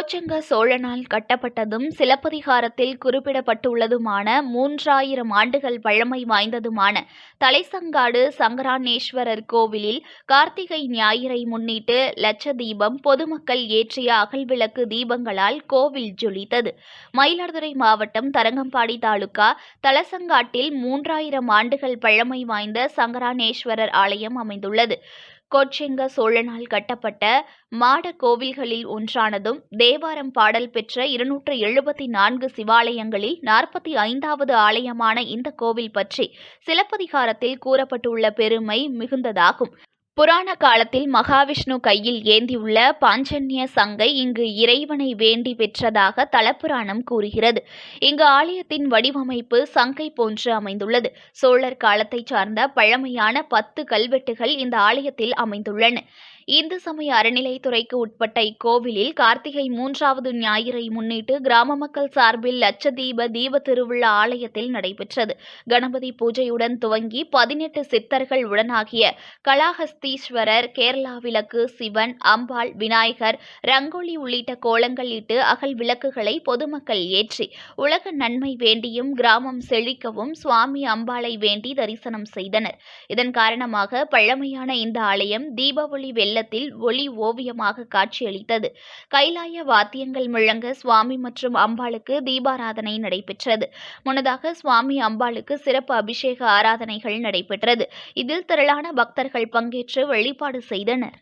கோச்சங்க சோழனால் கட்டப்பட்டதும் சிலப்பதிகாரத்தில் குறிப்பிடப்பட்டுள்ளதுமான மூன்றாயிரம் ஆண்டுகள் பழமை வாய்ந்ததுமான தலைசங்காடு சங்கரானேஸ்வரர் கோவிலில் கார்த்திகை ஞாயிறை முன்னிட்டு லட்ச தீபம் பொதுமக்கள் ஏற்றிய அகல்விளக்கு தீபங்களால் கோவில் ஜொலித்தது. மயிலாடுதுறை மாவட்டம் தரங்கம்பாடி தாலுகா தலசங்காட்டில் மூன்றாயிரம் ஆண்டுகள் பழமை வாய்ந்த சங்கரானேஸ்வரர் ஆலயம் அமைந்துள்ளது. கொச்செங்க சோழனால் கட்டப்பட்ட மாட கோவில்களில் ஒன்றானதும் தேவாரம் பாடல் பெற்ற இருநூற்று எழுபத்தி நான்கு சிவாலயங்களில் நாற்பத்தி ஐந்தாவது ஆலயமான இந்த கோவில் பற்றி சிலப்பதிகாரத்தில் கூறப்பட்டுள்ள பெருமை மிகுந்ததாகும். புராண காலத்தில் மகாவிஷ்ணு கையில் ஏந்தியுள்ள பாஞ்சன்ய சங்கை இங்கு இறைவனை வேண்டி பெற்றதாக தலப்புராணம் கூறுகிறது. இங்கு ஆலயத்தின் வடிவமைப்பு சங்கை போன்று அமைந்துள்ளது. சோழர் காலத்தைச் சார்ந்த பழமையான பத்து கல்வெட்டுகள் இந்த ஆலயத்தில் அமைந்துள்ளன. இந்து சமய அறநிலைத்துறைக்கு உட்பட்ட இக்கோவிலில் கார்த்திகை மூன்றாவது ஞாயிறை முன்னிட்டு கிராம மக்கள் சார்பில் லட்சதீப தீப திருவிழா ஆலயத்தில் நடைபெற்றது. கணபதி பூஜையுடன் துவங்கி பதினெட்டு சித்தர்கள் உடனாகிய கலாஹஸ்த கலாஹஸ்தீஸ்வரர் கேரளா விளக்கு சிவன் அம்பாள் விநாயகர் ரங்கோலி உள்ளிட்ட கோலங்கள் இட்டு அகல் விளக்குகளை பொதுமக்கள் ஏற்றி உலக நன்மை வேண்டியும் கிராமம் செழிக்கவும் சுவாமி அம்பாளை வேண்டி தரிசனம் செய்தனர். இதன் காரணமாக பழமையான இந்த ஆலயம் தீபாவளி வெள்ளத்தில் ஒளி ஓவியமாக காட்சியளித்தது. கைலாய வாத்தியங்கள் முழங்க சுவாமி மற்றும் அம்பாளுக்கு தீபாராதனை நடைபெற்றது. முன்னதாக சுவாமி அம்பாளுக்கு சிறப்பு அபிஷேக ஆராதனைகள் நடைபெற்றது. இதில் திரளான பக்தர்கள் பங்கேற்று வழிபாடு செய்தனர்.